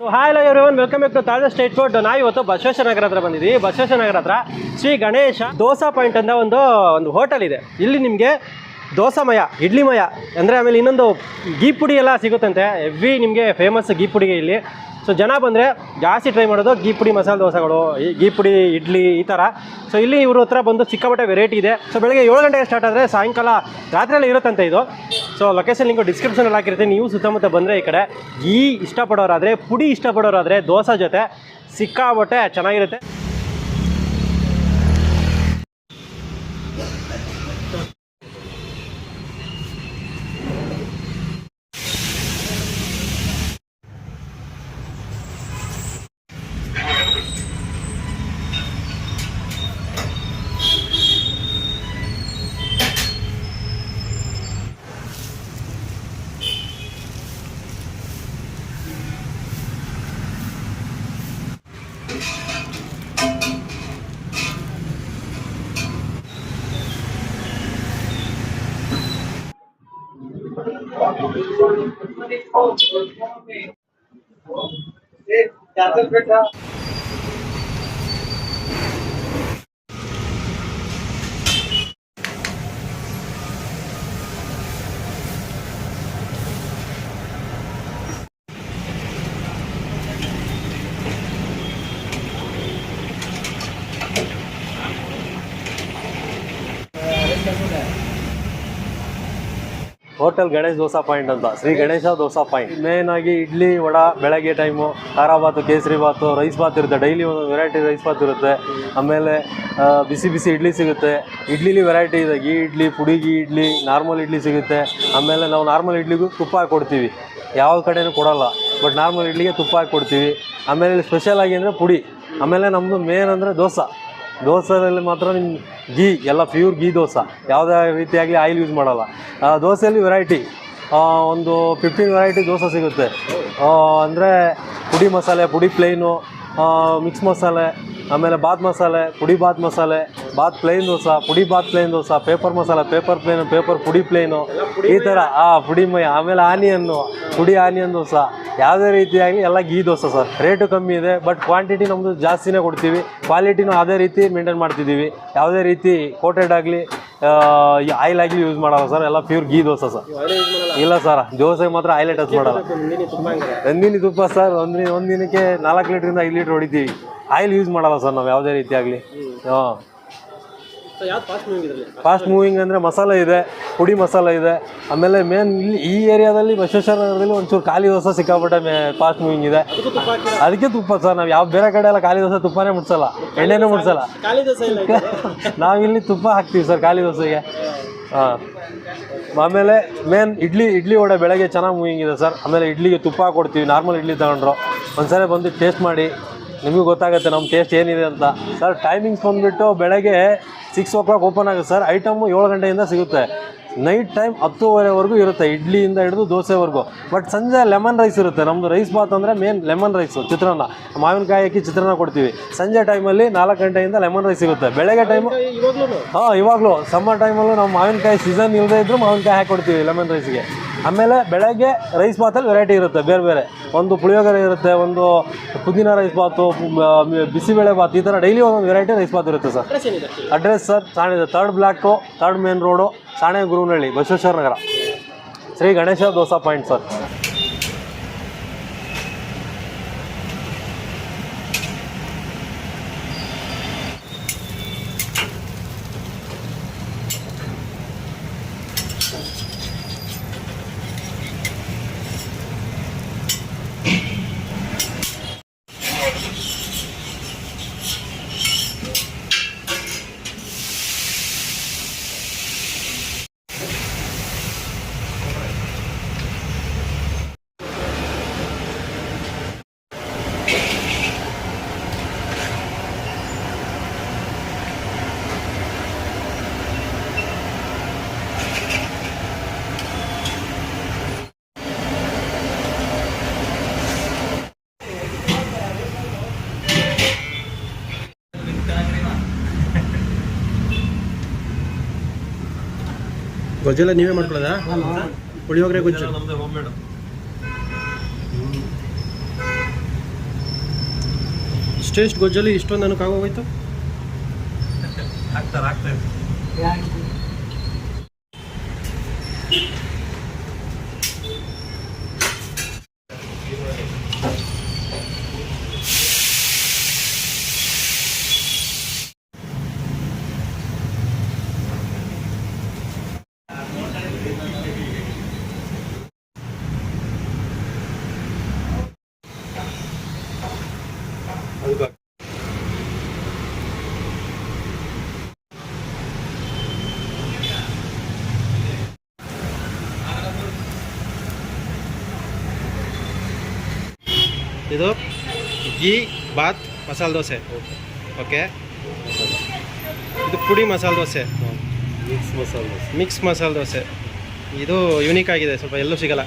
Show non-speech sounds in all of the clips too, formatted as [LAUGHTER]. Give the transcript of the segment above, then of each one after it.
So hi hello everyone welcome back to Taaza state food ನಾವು ಇವತ್ತು ಬಸವೇಶ್ವರ ನಗರ ಹತ್ರ ಬಂದಿದ್ದೀವಿ. ಬಸವೇಶ್ವರ ನಗರ ಹತ್ರ ಶ್ರೀ ಗಣೇಶ ದೋಸಾ ಪಾಯಿಂಟ್ ಅಂತ ಒಂದು ಒಂದು ಹೋಟೆಲ್ ಇದೆ. ಇಲ್ಲಿ ನಿಮಗೆ ದೋಸಾಮಯ, ಇಡ್ಲಿಮಯ ಅಂದರೆ ಆಮೇಲೆ ಇನ್ನೊಂದು ಗೀ ಪುಡಿ ಎಲ್ಲ ಸಿಗುತ್ತಂತೆ. ಎವ್ರಿ ನಿಮಗೆ ಫೇಮಸ್ ಗೀ ಪುಡಿಗೆ ಇಲ್ಲಿ. ಸೊ ಜನ ಬಂದರೆ ಜಾಸ್ತಿ ಟ್ರೈ ಮಾಡೋದು ಗೀ ಪುಡಿ ಮಸಾಲೆ ದೋಸೆಗಳು ಗೀ ಪುಡಿ, ಇಡ್ಲಿ ಈ ಥರ ಸೊ ಇಲ್ಲಿ ಇವ್ರ ಹತ್ರ ಬಂದು ಸಿಕ್ಕಾಪಟ್ಟೆ ವೆರೈಟಿ ಇದೆ. ಸೊ ಬೆಳಗ್ಗೆ ಏಳು ಗಂಟೆಗೆ ಸ್ಟಾರ್ಟ್ ಆದರೆ ಸಾಯಂಕಾಲ ರಾತ್ರಿಯಲ್ಲಿ ಇರುತ್ತಂತೆ ಇದು. ಸೊ ಲೊಕೇಶನ್ ಲಿಂಕು ಡಿಸ್ಕ್ರಿಪ್ಷನಲ್ಲಿ ಹಾಕಿರ್ತೀನಿ ನೀವು ಸುತ್ತಮುತ್ತ ಬಂದರೆ ಈ ಕಡೆ ಈ ಇಷ್ಟಪಡೋರಾದರೆ, ಪುಡಿ ಇಷ್ಟಪಡೋರಾದರೆ, ದೋಸೆ ಜೊತೆ ಸಿಕ್ಕಾಪಟ್ಟೆ ಚೆನ್ನಾಗಿರುತ್ತೆ. में एक बैठा ಹೋಟೆಲ್ ಗಣೇಶ್ ದೋಸಾ ಪಾಯಿಂಟ್ ಅಂತ. ಶ್ರೀ ಗಣೇಶ ದೋಸಾ ಪಾಯಿಂಟ್. ಮೇನ್ ಆಗಿ ಇಡ್ಲಿ, ವಡ, ಬೆಳಗ್ಗೆ ಟೈಮು ಖಾರ ಕೇಸರಿ ಬಾತು ರೈಸ್ ಬಾತ್ ಇರುತ್ತೆ. ಡೈಲಿ ಒಂದು ವೆರೈಟಿ ರೈಸ್ ಬಾತ್ ಇರುತ್ತೆ. ಆಮೇಲೆ ಬಿಸಿ ಬಿಸಿ ಇಡ್ಲಿ ಸಿಗುತ್ತೆ. ಇಡ್ಲಿಲಿ ವೆರೈಟಿ ಇದೆ. ಗೀ ಇಡ್ಲಿ, ಪುಡಿ ಗೀ ಇಡ್ಲಿ ನಾರ್ಮಲ್ ಇಡ್ಲಿ ಸಿಗುತ್ತೆ. ಆಮೇಲೆ ನಾವು ನಾರ್ಮಲ್ ಇಡ್ಲಿಗೂ ತುಪ್ಪ ಹಾಕಿ ಕೊಡ್ತೀವಿ. ಯಾವ ಕಡೆನೂ ಕೊಡಲ್ಲ. ಬಟ್ ನಾರ್ಮಲ್ ಇಡ್ಲಿಗೆ ತುಪ್ಪ ಹಾಕಿ ಕೊಡ್ತೀವಿ. ಆಮೇಲೆ ಸ್ಪೆಷಲ್ ಆಗಿ ಅಂದರೆ ಪುಡಿ. ಆಮೇಲೆ ನಮ್ಮದು ಮೇನ್ ಅಂದರೆ ದೋಸೆ. ದೋಸೆಯಲ್ಲಿ ಮಾತ್ರ ನಿಮ್ಗೆ ಗೀ ಎಲ್ಲ ಪ್ಯೂರ್ ಗೀ ದೋಸೆ. ಯಾವುದೇ ರೀತಿಯಾಗಲಿ ಆಯಿಲ್ ಯೂಸ್ ಮಾಡೋಲ್ಲ. ದೋಸೆಯಲ್ಲಿ ವೆರೈಟಿ ಒಂದು ಫಿಫ್ಟೀನ್ ವೆರೈಟಿ ದೋಸೆ ಸಿಗುತ್ತೆ. ಅಂದರೆ ಪುಡಿ ಮಸಾಲೆ, ಪುಡಿ ಪ್ಲೇನು ಮಿಕ್ಸ್ ಮಸಾಲೆ, ಆಮೇಲೆ ಬಾತ್ ಮಸಾಲೆ, ಪುಡಿ ಬಾತ್ ಮಸಾಲೆ ಬಾತ್ ಪ್ಲೇನ್ ದೋಸೆ, ಪುಡಿ Baat plain dosa paper masala paper plain paper ಪುಡಿ ಪ್ಲೇನು ಈ ಥರ ಆ, ಪುಡಿ ಮೈ, ಆಮೇಲೆ ಆನಿಯನ್ನು ಪುಡಿ ಆನಿಯನ್ ದೋಸೆ. ಯಾವುದೇ ರೀತಿಯಾಗಿ ಎಲ್ಲ ಗೀ ದೋಸೆ ಸರ್ ರೇಟು ಕಮ್ಮಿ ಇದೆ ಬಟ್ ಕ್ವಾಂಟಿಟಿ ನಮ್ಮದು ಜಾಸ್ತಿನೇ ಕೊಡ್ತೀವಿ. ಕ್ವಾಲಿಟಿನೂ ಅದೇ ರೀತಿ ಮೇಂಟೈನ್ ಮಾಡ್ತಿದ್ದೀವಿ. ಯಾವುದೇ ರೀತಿ ಕೋಟೆಡ್ ಆಗಲಿ ಆಯಿಲ್ ಆಗಲಿ ಯೂಸ್ ಮಾಡಲ್ಲ ಸರ್. ಎಲ್ಲ ಪ್ಯೂರ್ ಗೀ ದೋಸೆ ಸರ್. ಇಲ್ಲ ಸರ್. ದೋಸೆ ಮಾತ್ರ ಆಯಿಲ್ ಟಚ್ ಮಾಡಲ್ಲ. ನಂದಿನಿ ತುಪ್ಪ ಸರ್. ಒಂದು ಒಂದು ದಿನಕ್ಕೆ ನಾಲ್ಕು ಲೀಟ್ರಿಂದ ಐದು ಲೀಟ್ರ್ ಹೊಡಿತೀವಿ. ಆಯಿಲ್ ಯೂಸ್ ಮಾಡಲ್ಲ ಸರ್ ನಾವು ಯಾವುದೇ ರೀತಿ ಆಗಲಿ ಹಾಂ ಫಾಸ್ಟ್ ಮೂವಿಂಗ್ ಅಂದರೆ ಮಸಾಲೆ ಇದೆ ಪುಡಿ ಮಸಾಲೆ ಇದೆ. ಆಮೇಲೆ ಮೇನ್ ಇಲ್ಲಿ ಈ ಏರಿಯಾದಲ್ಲಿ ಬಸವೇಶ್ವರ ನಗರದಲ್ಲಿ ಒಂಚೂರು ಖಾಲಿ ದೋಸೆ ಸಿಕ್ಕಾಪಟ್ಟೆ ಮೇ ಫಾಸ್ಟ್ ಮೂವಿಂಗ್ ಇದೆ. ಅದಕ್ಕೆ ತುಪ್ಪ ಸರ್ ನಾವು ಯಾವ ಬೇರೆ ಕಡೆ ಎಲ್ಲ ಖಾಲಿ ದೋಸೆ ತುಪ್ಪನೇ ಮುಟ್ಸಲ್ಲ. ಎಣ್ಣೆನೇ ಮುಟ್ಸಲ್ಲ. [LAUGHS] ನಾವಿಲ್ಲಿ ತುಪ್ಪ ಹಾಕ್ತೀವಿ ಸರ್ ಖಾಲಿ ದೋಸೆಗೆ. ಹಾಂ. ಆಮೇಲೆ ಮೇನ್ ಇಡ್ಲಿ ಇಡ್ಲಿ ವಡೆ ಬೆಳಗ್ಗೆ ಚೆನ್ನಾಗಿ ಮೂವಿಂಗ್ ಇದೆ ಸರ್. ಆಮೇಲೆ ಇಡ್ಲಿಗೆ ತುಪ್ಪ ಕೊಡ್ತೀವಿ ನಾರ್ಮಲ್ ಇಡ್ಲಿ ತಗೊಂಡ್ರು. ಒಂದ್ಸಲ ಬಂದು ಟೇಸ್ಟ್ ಮಾಡಿ. ನಿಮಗೂ ಗೊತ್ತಾಗುತ್ತೆ ನಮ್ಮ ಟೇಸ್ಟ್ ಏನಿದೆ ಅಂತ. ಸರ್ ಟೈಮಿಂಗ್ಸ್ ಬಂದುಬಿಟ್ಟು ಬೆಳಗ್ಗೆ ಸಿಕ್ಸ್ ಓ ಕ್ಲಾಕ್ ಓಪನ್ ಆಗುತ್ತೆ ಸರ್ ಐಟಮು ಏಳು ಗಂಟೆಯಿಂದ ಸಿಗುತ್ತೆ. ನೈಟ್ ಟೈಮ್ ಹತ್ತುವರೆವರೆಗೂ ಇರುತ್ತೆ. ಇಡ್ಲಿಯಿಂದ ಹಿಡಿದು ದೋಸೆವರೆಗೂ. ಬಟ್ ಸಂಜೆ ಲೆಮನ್ ರೈಸ್ ಇರುತ್ತೆ. ನಮ್ಮದು ರೈಸ್ ಬಾತ್ ಅಂದರೆ ಮೇನ್ ಲೆಮನ್ ರೈಸು ಚಿತ್ರಾನ್ನ. ಮಾವಿನಕಾಯಿ ಹಾಕಿ ಚಿತ್ರಾನ್ನ ಕೊಡ್ತೀವಿ. ಸಂಜೆ ಟೈಮಲ್ಲಿ ನಾಲ್ಕು ಗಂಟೆಯಿಂದ ಲೆಮನ್ ರೈಸ್ ಸಿಗುತ್ತೆ. ಬೆಳಗ್ಗೆ ಟೈಮು ಹಾಂ ಇವಾಗಲೂ. ಸಮ್ಮರ್ ಟೈಮಲ್ಲೂ ನಾವು ಮಾವಿನಕಾಯಿ ಸೀಸನ್ ಇಲ್ಲದೇ ಇದ್ದರೂ ಮಾವಿನಕಾಯಿ ಹಾಕಿ ಕೊಡ್ತೀವಿ ಲೆಮನ್ ರೈಸ್ಗೆ ಆಮೇಲೆ ಬೆಳಗ್ಗೆ ರೈಸ್ ಬಾತಲ್ಲಿ ವೆರೈಟಿ ಇರುತ್ತೆ ಬೇರೆ ಬೇರೆ. ಒಂದು ಪುಳಿಯೋಗರೆ ಇರುತ್ತೆ ಒಂದು ಪುದೀನ ರೈಸ್ ಬಾತು ಬಿಸಿಬೇಳೆ ಬಾತ್ ಈ ಥರ ಡೈಲಿ ಒಂದೊಂದು ವೆರೈಟಿ ರೈಸ್ ಬಾತ್ ಇರುತ್ತೆ sir. Address sir ಸಾಣೆ third block third main road ಸಾಣೆ ಗುರುನಳ್ಳಿ Basaveshwara ನಗರ. Shri Ganesha dosa point sir. ಗೊಜ್ಜೆಲ್ಲ ನೀವೇ ಮಾಡ್ಕೊಳ್ಳೋದಾ? ಪುಳಿಯೋಗರೆ ಗೊಜ್ಜು. ಇಷ್ಟೆಷ್ಟು ಹೋಮ್ ಗೊಜ್ಜಲ್ಲಿ ಇಷ್ಟೊಂದು ನನಗೆ ಆಗೋಗೋಯ್ತು ಆಗ್ತಾರೆ [LAUGHS] ಆಗ್ತಾರೆ ಇದು ಗೀ ಬಾತ್ ಮಸಾಲೆ ದೋಸೆ ಓಕೆ ಇದು ಪುಡಿ ಮಸಾಲೆ ದೋಸೆ ಮಿಕ್ಸ್ ಮಸಾಲೆ ಮಿಕ್ಸ್ ಮಸಾಲೆ ದೋಸೆ ಇದು ಯೂನಿಕ್ ಆಗಿದೆ ಸ್ವಲ್ಪ ಎಲ್ಲೂ ಸಿಗಲ್ಲ.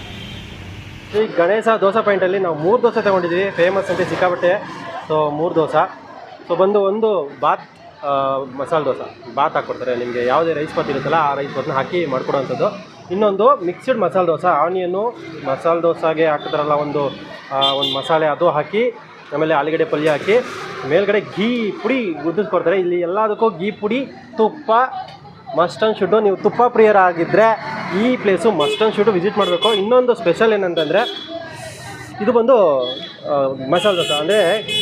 ಈ ಗಣೇಶ ದೋಸೆ ಪಾಯಿಂಟಲ್ಲಿ ನಾವು ಮೂರು ದೋಸೆ ತೊಗೊಂಡಿದ್ವಿ ಫೇಮಸ್ ಅಂತ ಸಿಕ್ಕಾಬಟ್ಟೆ ಸೊ ಮೂರು ದೋಸೆ. ಸೊ ಬಂದು ಒಂದು ಬಾತ್ ಮಸಾಲೆ ದೋಸೆ. ಬಾತ್ ಹಾಕ್ಕೊಡ್ತಾರೆ ನಿಮಗೆ ಯಾವುದೇ ರೈಸ್ ಬಾತ್ ಇರುತ್ತಲ್ಲ, ಆ ರೈಸ್ ಬಾತ್ನ ಹಾಕಿ ಮಾಡ್ಕೊಡೋವಂಥದ್ದು ಇನ್ನೊಂದು ಮಿಕ್ಸ್ಡ್ ಮಸಾಲೆ ದೋಸೆ. ಆನಿಯನ್ನು ಮಸಾಲೆ ದೋಸೆಗೆ ಹಾಕ್ತಾರಲ್ಲ ಒಂದು ಒಂದು ಮಸಾಲೆ, ಅದು ಹಾಕಿ, ಆಮೇಲೆ ಆಲೂಗಡ್ಡೆ ಪಲ್ಯ ಹಾಕಿ, ಮೇಲ್ಗಡೆ ಘೀ ಪುಡಿ ಗುದ್ದಿಸ್ಕೊಡ್ತಾರೆ ಇಲ್ಲಿ ಎಲ್ಲದಕ್ಕೂ ಘೀ ಪುಡಿ, ತುಪ್ಪ ಮಸ್ಟ್ ಶುಡ್ಡು ನೀವು ತುಪ್ಪ ಪ್ರಿಯರಾಗಿದ್ದರೆ ಈ ಪ್ಲೇಸು ಮಸ್ಟ್ ಶುಡ್ಡು ವಿಸಿಟ್ ಮಾಡಬೇಕು. ಇನ್ನೊಂದು ಸ್ಪೆಷಲ್ ಏನಂತಂದರೆ, ಇದು ಬಂದು ಮಸಾಲೆ ದೋಸೆ. ಅಂದರೆ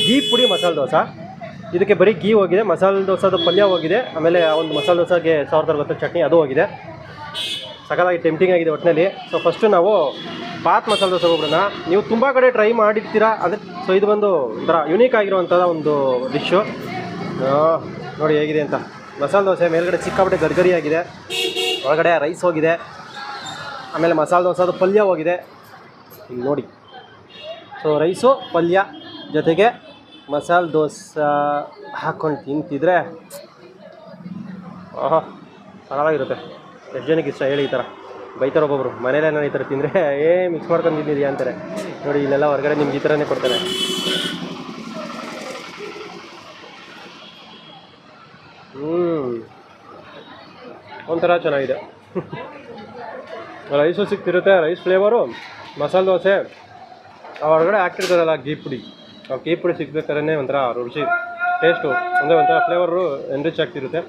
ಗೀ ಪುಡಿ ಮಸಾಲೆ ದೋಸೆ. ಇದಕ್ಕೆ ಬರೀ ಘೀ ಹೋಗಿದೆ, ಮಸಾಲೆ ದೋಸೆದು ಪಲ್ಯ ಹೋಗಿದೆ, ಆಮೇಲೆ ಆ ಒಂದು ಮಸಾಲೆ ದೋಸೆಗೆ ಸಾವಿರದ ಅರವತ್ತು ಚಟ್ನಿ ಅದು ಹೋಗಿದೆ. ಸಕಲಾಗಿ ಟೆಂಪ್ಟಿಂಗ್ ಆಗಿದೆ ಒಟ್ಟಿನಲ್ಲಿ ಸೊ ಫಸ್ಟು ನಾವು ಬಾತ್ ಮಸಾಲೆ ದೋಸೆ ಹೋಗ್ಬಿಡೋಣ. ನೀವು ತುಂಬ ಕಡೆ ಟ್ರೈ ಮಾಡಿರ್ತೀರಾ? ಅದೇ ಸೊ ಇದು ಒಂದು ಒಂಥರ ಯುನೀಕ್ ಆಗಿರುವಂಥದ್ದು ಒಂದು ಡಿಶ್ಶು ನೋಡಿ ಹೇಗಿದೆ ಅಂತ. ಮಸಾಲೆ ದೋಸೆ ಮೇಲ್ಗಡೆ ಸಿಕ್ಕಾಪಟ್ಟೆ ಗರ್ಗರಿ ಆಗಿದೆ. ಒಳಗಡೆ ರೈಸ್ ಹೋಗಿದೆ. ಆಮೇಲೆ ಮಸಾಲೆ ದೋಸೆದು ಪಲ್ಯ ಹೋಗಿದೆ. ಇಲ್ಲಿ ನೋಡಿ. ಸೊ ರೈಸು ಪಲ್ಯ ಜೊತೆಗೆ ಮಸಾಲೆ ದೋಸೆ, ಹಾಕ್ಕೊಂಡು ತಿಂತಿದ್ರೆ ಆಹಾ ಸರಳಾಗಿರುತ್ತೆ ಎಷ್ಟು ಜನಕ್ಕೆ ಇಷ್ಟ ಹೇಳಿ ಈ ಥರ. ಬೈತಾರೆ ಒಬ್ಬೊಬ್ರು. ಮನೇಲೇ ನಾನು ಈ ಥರ ತಿಂದರೆ, ಏ ಮಿಕ್ಸ್ ಮಾಡ್ಕೊಂಡು ತಿಂದಿದ್ಯಾ ಅಂತಾರೆ. ನೋಡಿ, ಇಲ್ಲೆಲ್ಲ ಹೊರಗಡೆ ನಿಮ್ಗೆ ಈ ಥರನೇ ಕೊಡ್ತಾರೆ. ಹ್ಞೂ ಒಂಥರ ಚೆನ್ನಾಗಿದೆ. Rice ಸಿಕ್ತಿರುತ್ತೆ rice flavour masala dosa. ಹೊರಗಡೆ ಹಾಕಿರ್ತಾರಲ್ಲ ಗೀ ಪುಡಿ ಆ ಗೀ ಪುಡಿ ಸಿಗ್ಬೇಕಾದ್ರೆ ಒಂಥರ ರುಚಿ ಟೇಸ್ಟು ಅಂದರೆ ಒಂಥರ ಫ್ಲೇವರು ಎನ್ರಿಚ್ ಆಗ್ತಿರುತ್ತೆ.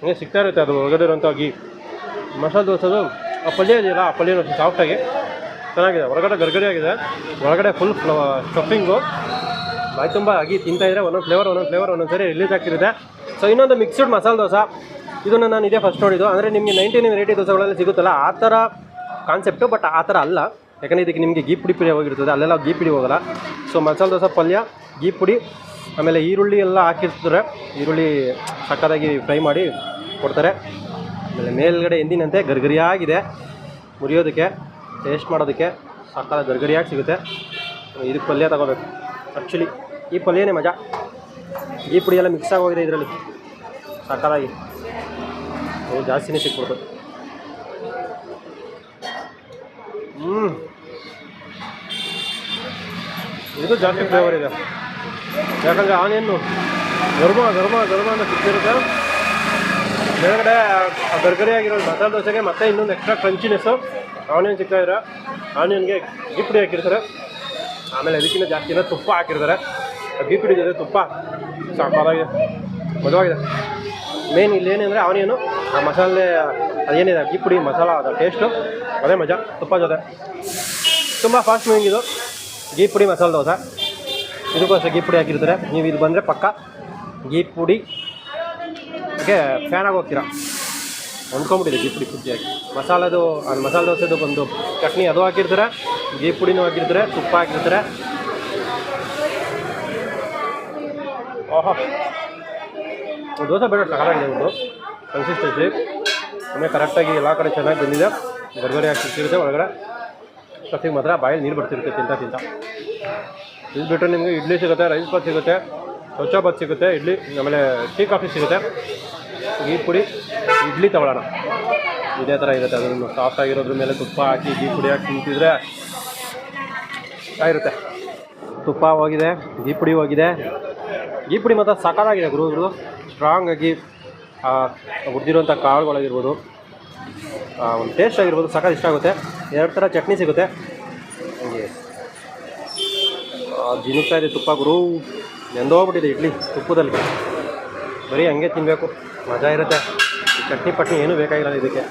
ಹಂಗೆ ಸಿಗ್ತಾ ಇರುತ್ತೆ ಅದು ಹೊರಗಡೆ ಇರುವಂಥ ಗೀ ಮಸಾಲೆ ದೋಸೆದು ಆ ಪಲ್ಯ ಇದೆಯಲ್ಲ, ಆ ಪಲ್ಯ ಸಾಫ್ಟಾಗಿ ಚೆನ್ನಾಗಿದೆ. ಹೊರಗಡೆ ಗರ್ಗರಿ ಆಗಿದೆ. ಒಳಗಡೆ ಫುಲ್ ಫ್ಲವ ಸ್ಟಫಿಂಗು ಬಾಯಿ ತುಂಬ ಆಗಿ ತಿಂತಾ ಇದ್ರೆ ಒಂದೊಂದು ಫ್ಲೇವರ್ ಒಂದೊಂದು ಫ್ಲೇವರ್ ಒಂದೊಂದು ಸರಿ ರಿಲೀಸ್ ಆಗ್ತಿರುತ್ತೆ. ಸೊ ಇನ್ನೊಂದು ಮಿಕ್ಸ್ಡ್ ಮಸಾಲೆ ದೋಸೆ. ಇದನ್ನು ನಾನು ಇದೇ ಫಸ್ಟ್ ನೋಡಿದ್ದು. ಅಂದರೆ ನಿಮಗೆ ನೈಂಟೀನ್ ವೆರೈಟಿ ದೋಸೆಗಳಲ್ಲಿ ಸಿಗುತ್ತಲ್ಲ, ಆ ಥರ ಕಾನ್ಸೆಪ್ಟು ಬಟ್ ಆ ಥರ ಅಲ್ಲ. ಯಾಕಂದರೆ ಇದಕ್ಕೆ ನಿಮಗೆ ಗೀ ಪುಡಿ ಪುಡಿ ಹೋಗಿರ್ತದೆ ಅಲ್ಲೆಲ್ಲ ಗೀ ಪುಡಿ ಹೋಗಲ್ಲ. ಸೊ ಮಸಾಲೆ ದೋಸೆ, ಪಲ್ಯ ಗೀ ಪುಡಿ, ಆಮೇಲೆ ಈರುಳ್ಳಿ ಎಲ್ಲ ಹಾಕಿರ್ತಾರೆ. ಈರುಳ್ಳಿ ಸಕ್ಕತ್ತಾಗಿ ಫ್ರೈ ಮಾಡಿ ಕೊಡ್ತಾರೆ. ಆಮೇಲೆ ಮೇಲ್ಗಡೆ ಎಂದಿನಂತೆ ಗರ್ಗರಿಯಾಗಿದೆ. ಮುರಿಯೋದಕ್ಕೆ ಟೇಸ್ಟ್ ಮಾಡೋದಕ್ಕೆ ಸಕ್ಕತ್ತಾಗಿ ಗರ್ಗರಿಯಾಗಿ ಸಿಗುತ್ತೆ. ಇದಕ್ಕೆ ಪಲ್ಯ ತಗೋಬೇಕು. ಆ್ಯಕ್ಚುಲಿ ಈ ಪಲ್ಯನೇ ಮಜಾ. ಈ ಪುಡಿ ಎಲ್ಲ ಮಿಕ್ಸ್ ಆಗೋಗಿದೆ ಇದರಲ್ಲಿ. ಸಕ್ಕತ್ತಾಗಿ. ಅವು ಜಾಸ್ತಿನೇ ಸಿಕ್ಬಿಡ್ತು ಇದು ಜಾಸ್ತಿ ಫ್ಲೇವರ್ ಇದೆ. ಯಾಕಂದರೆ ಆನಿಯನ್ನು ಧರ್ಮ ಧರ್ಮ ಗರ್ಮ ಅಂತ ಸಿಕ್ಕಿರುತ್ತೆ ಕೆಳಗಡೆ ಆ ಗರ್ಗರಿ ಆಗಿರೋ ಮಸಾಲೆ ದೋಸೆಗೆ ಮತ್ತೆ ಇನ್ನೊಂದು ಎಕ್ಸ್ಟ್ರಾ ಕ್ರಂಚಿನೆಸ್ಸು ಆನಿಯನ್ ಸಿಗ್ತಾ ಇದ್ರೆ ಆನಿಯನ್ಗೆ ಗಿಪ್ಡಿ ಹಾಕಿರ್ತಾರೆ. ಆಮೇಲೆ ಅದಕ್ಕಿಂತ ಜಾಸ್ತಿ ತುಪ್ಪ ಹಾಕಿರ್ತಾರೆ. ಆ ಗಿಪ್ಪುಡಿ ಜೊತೆ ತುಪ್ಪ ಸಾಂಬಾರಾಗಿದೆ ಮದುವಾಗಿದೆ ಮೇನ್ ಏನಂದ್ರೆ ಆನಿಯನು, ಆ ಮಸಾಲೆ, ಅದೇನಿದೆ ಗಿಪ್ಡಿ ಮಸಾಲ, ಅದ ಟೇಸ್ಟು ಅದೇ ಮಜಾ, ತುಪ್ಪ ಜೊತೆ. ತುಂಬ ಫಾಸ್ಟ್ ಮೂವಿಂಗ್ ಇದು. ಗೀ ಪುಡಿ ಮಸಾಲೆ ದೋಸೆ. ಇದಕ್ಕೋಸ್ಕರ ಗೀ ಪುಡಿ ಹಾಕಿರ್ತಾರೆ. ನೀವು ಇದು ಬಂದರೆ ಪಕ್ಕ ಗೀ ಪುಡಿ. ಓಕೆ ಫ್ಯಾನ್ ಆಗಿ ಹೋಗ್ತೀರಾ? ಹೊಂದ್ಕೊಂಬಿಟ್ಟಿದೆ ಗೀ ಪುಡಿ ಪೂರ್ತಿಯಾಗಿ. ಮಸಾಲದು ಅದು ಮಸಾಲೆ ದೋಸೆದು ಒಂದು ಚಟ್ನಿ ಅದು ಹಾಕಿರ್ತಾರೆ. ಗೀ ಪುಡಿನೂ ಹಾಕಿರ್ತಾರೆ, ತುಪ್ಪ ಹಾಕಿರ್ತಾರೆ. ಓಹೋ. ದೋಸೆ ಬೇಡ ಸಕಾಲಾಗಿದೆ ಒಂದು. ಕನ್ಸಿಸ್ಟೆನ್ಸಿ ಆಮೇಲೆ ಕರೆಕ್ಟಾಗಿ ಎಲ್ಲ ಕಡೆ ಚೆನ್ನಾಗಿ ಬಂದಿದೆ. ಗರ್ಗರಿ ಹಾಕಿ ಸಿಕ್ಕಿರುತ್ತೆ ಒಳಗಡೆ ಸಸಿಗೆ ಮಾತ್ರ, ಬಾಯಲ್ಲಿ ನೀರು ಬರ್ತಿರುತ್ತೆ, ತಿಂತ ತಿಂತ. ಇದು ಬಿಟ್ಟರೆ ನಿಮಗೆ ಇಡ್ಲಿ ಸಿಗುತ್ತೆ ರೈಸ್ ಬಾತ್ ಸಿಗುತ್ತೆ ಸ್ವಚ್ಛ ಬಾತ್ ಸಿಗುತ್ತೆ, ಇಡ್ಲಿ, ಆಮೇಲೆ ಟೀ ಕಾಫಿ ಸಿಗುತ್ತೆ. ಈ ಪುಡಿ, ಇಡ್ಲಿ ತಗೊಳ್ಳೋಣ. ಇದೇ ಥರ ಇರುತ್ತೆ, ಅದನ್ನು ಸಾಫ್ಟ್ ಆಗಿರೋದ್ರ ಮೇಲೆ ತುಪ್ಪ ಹಾಕಿ ಈ ಪುಡಿ ಹಾಕಿ ತಿಂತಿದ್ರೆ ಇರುತ್ತೆ. ತುಪ್ಪ ಹೋಗಿದೆ ಈ ಪುಡಿ ಹೋಗಿದೆ. ಗೀ ಪುಡಿ ಮಾತ್ರ ಸಕಾಲಾಗಿದೆ ಗುರು ಗುರು. ಸ್ಟ್ರಾಂಗ್ ಆಗಿ ಹುರಿದಿರುವಂಥ ಕಾಳುಗಳಾಗಿರ್ಬೋದು. ಒಂದು ಟೇಸ್ಟ್ ಆಗಿರ್ಬೋದು ಸಕಾಲ ಇಷ್ಟ ಆಗುತ್ತೆ. ಎರಡು ಥರ ಚಟ್ನಿ ಸಿಗುತ್ತೆ. ಹಂಗೆ. ಜಿನುಗ್ತಾ ಇದೆ ತುಪ್ಪ ಗುರು. ನೆಂದೋಗ್ಬಿಟ್ಟಿದೆ ಇಡ್ಲಿ ತುಪ್ಪದಲ್ಲಿ. ಬರೀ ಹಂಗೆ ತಿನ್ನಬೇಕು ಮಜಾ ಇರುತ್ತೆ. ಚಟ್ನಿ ಪಟ್ನಿ ಏನೂ ಬೇಕಾಗಿಲ್ಲ ಇದಕ್ಕೆ.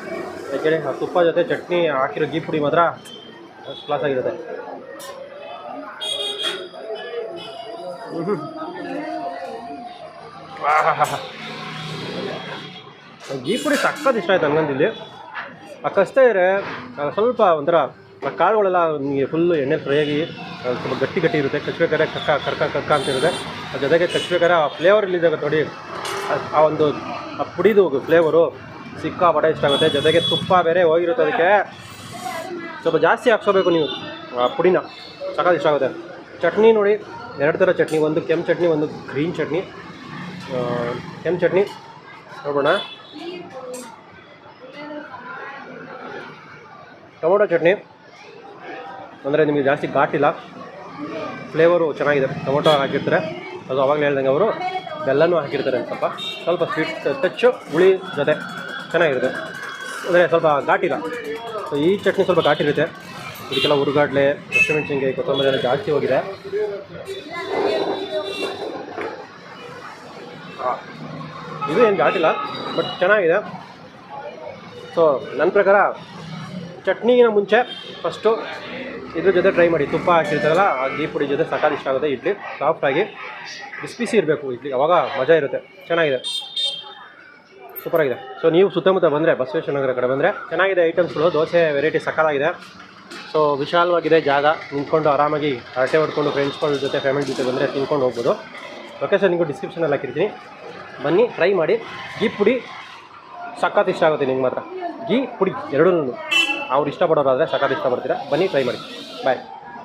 ಯಾಕೆಂದರೆ ಆ ತುಪ್ಪ ಜೊತೆ ಚಟ್ನಿ ಹಾಕಿರೋ ಗೀ ಪುಡಿ ಮಾತ್ರ ಕ್ಲಾಸ್ ಆಗಿರುತ್ತೆ. ಗೀ ಪುಡಿ ಸಕ್ಕತ್ ಇಷ್ಟ ಆಯ್ತು ಹಂಗಂದಿಲ್ಲಿ ಆ ಇದ್ರೆ ಸ್ವಲ್ಪ ಒಂಥರ, ಆ ಕಾಳುಗಳೆಲ್ಲ ನಿಮಗೆ ಫುಲ್ಲು ಎಣ್ಣೆ ಫ್ರೈ ಆಗಿ ಸ್ವಲ್ಪ ಗಟ್ಟಿ ಗಟ್ಟಿ ಇರುತ್ತೆ. ಕಚ್ಬೇಕಾದ್ರೆ ಕಕ್ಕ, ಕರ್ಕ ಕರ್ಕ ಅಂತ ಇರುತ್ತೆ. ಅದ್ರ ಜೊತೆಗೆ ಕಚ್ಬೇಕಾದ್ರೆ ಆ ಫ್ಲೇವರ್ ಇಲ್ಲಿದ್ದಾಗ ನೋಡಿ, ಆ- ಒಂದು, ಆ ಪುಡಿದು ಫ್ಲೇವರು ಸಿಕ್ಕಾಪಟ್ಟೆ ಇಷ್ಟ ಆಗುತ್ತೆ. ಜೊತೆಗೆ ತುಪ್ಪ ಬೇರೆ ಹೋಗಿರುತ್ತೆ ಅದಕ್ಕೆ. ಸ್ವಲ್ಪ ಜಾಸ್ತಿ ಹಾಕ್ಸೋಬೇಕು ನೀವು, ಆ ಪುಡಿನ. ಸಕಾಲ ಇಷ್ಟ ಆಗುತ್ತೆ. ಚಟ್ನಿ ನೋಡಿ, ಎರಡು ಥರ ಚಟ್ನಿ. ಒಂದು ಕೆಂಪು ಚಟ್ನಿ, ಒಂದು ಗ್ರೀನ್ ಚಟ್ನಿ. ಕೆಂಪು ಚಟ್ನಿ. ನೋಡೋಣ ಟೊಮೊಟೊ ಚಟ್ನಿ. ಅಂದರೆ ನಿಮಗೆ ಜಾಸ್ತಿ ಘಾಟಿಲ್ಲ. ಫ್ಲೇವರು ಚೆನ್ನಾಗಿದೆ. ಟೊಮೊಟೊ ಹಾಕಿರ್ತಾರೆ. ಅದು ಅವಾಗಲೇ ಹೇಳ್ದಂಗೆ ಅವರು ಬೆಲ್ಲನೂ ಹಾಕಿರ್ತಾರೆ. ಸ್ವಲ್ಪ ಸ್ವಲ್ಪ ಸ್ವೀಟ್ ಟಚ್ಚು ಹುಳಿ ಜೊತೆ ಚೆನ್ನಾಗಿರುತ್ತೆ. ಅಂದರೆ ಸ್ವಲ್ಪ ಘಾಟಿಲ್ಲ. ಸೊ ಈ ಚಟ್ನಿ ಸ್ವಲ್ಪ ಘಾಟಿರುತ್ತೆ ಇದಕ್ಕೆಲ್ಲ ಹುರುಗಾಡ್ಲೆ ಹಸಿಮೆಣಸಿನ್ಕಾಯಿ ಕೊತ್ತಂಬರಿ ಎಲ್ಲ ಜಾಸ್ತಿ ಹೋಗಿದೆ. ಇದು ಏನು ಘಾಟಿಲ್ಲ, ಬಟ್ ಚೆನ್ನಾಗಿದೆ. ಸೊ ನನ್ನ ಪ್ರಕಾರ ಚಟ್ನಿಗಿನ ಮುಂಚೆ ಫಸ್ಟು ಇದ್ರ ಜೊತೆ ಟ್ರೈ ಮಾಡಿ. ತುಪ್ಪ ಹಾಕಿರ್ತಾರಲ್ಲ, ಆ ಗೀ ಪುಡಿ ಜೊತೆ ಸಕಾಲ ಇಷ್ಟ ಆಗುತ್ತೆ ಇಡ್ಲಿ. ಸಾಫ್ಟಾಗಿ ಬಿಸಿ ಬಿಸಿ ಇರಬೇಕು ಇಡ್ಲಿ, ಅವಾಗ ಮಜಾ ಇರುತ್ತೆ. ಚೆನ್ನಾಗಿದೆ. ಸೂಪರಾಗಿದೆ ಸೊ ನೀವು ಸುತ್ತಮುತ್ತ ಬಂದರೆ, ಬಸವೇಶ್ವರ ನಗರ ಕಡೆ ಬಂದರೆ, ಚೆನ್ನಾಗಿದೆ ಐಟಮ್ಸ್ಗಳು. ದೋಸೆ ವೆರೈಟಿ ಸಕಾಲಾಗಿದೆ ಸೊ ವಿಶಾಲವಾಗಿದೆ ಜಾಗ. ನಿಂತ್ಕೊಂಡು ಆರಾಮಾಗಿ ಹರಟೆ ಹೊಡ್ಕೊಂಡು ಫ್ರೆಂಡ್ಸ್ಗಳ ಜೊತೆ ಫ್ಯಾಮಿಲಿ ಜೊತೆ ಬಂದರೆ ತಿನ್ಕೊಂಡು ಹೋಗ್ಬೋದು. ಲೊಕೇಶನ್ ನಿಮಗೂ ಡಿಸ್ಕ್ರಿಪ್ಷನಲ್ಲಿ ಹಾಕಿರ್ತೀನಿ. ಬನ್ನಿ ಟ್ರೈ ಮಾಡಿ. ಗೀ ಪುಡಿ ಸಖತ್ ಇಷ್ಟ ಆಗುತ್ತೆ ನಿಮ್ಗೆ ಮಾತ್ರ. ಗೀ ಪುಡಿ ಎರಡೂ ಅವ್ರು ಇಷ್ಟಪಡೋರಾದರೆ ಸಖತ್ ಇಷ್ಟಪಡ್ತೀರಾ. ಬನ್ನಿ ಟ್ರೈ ಮಾಡಿ. ಬಾಯ್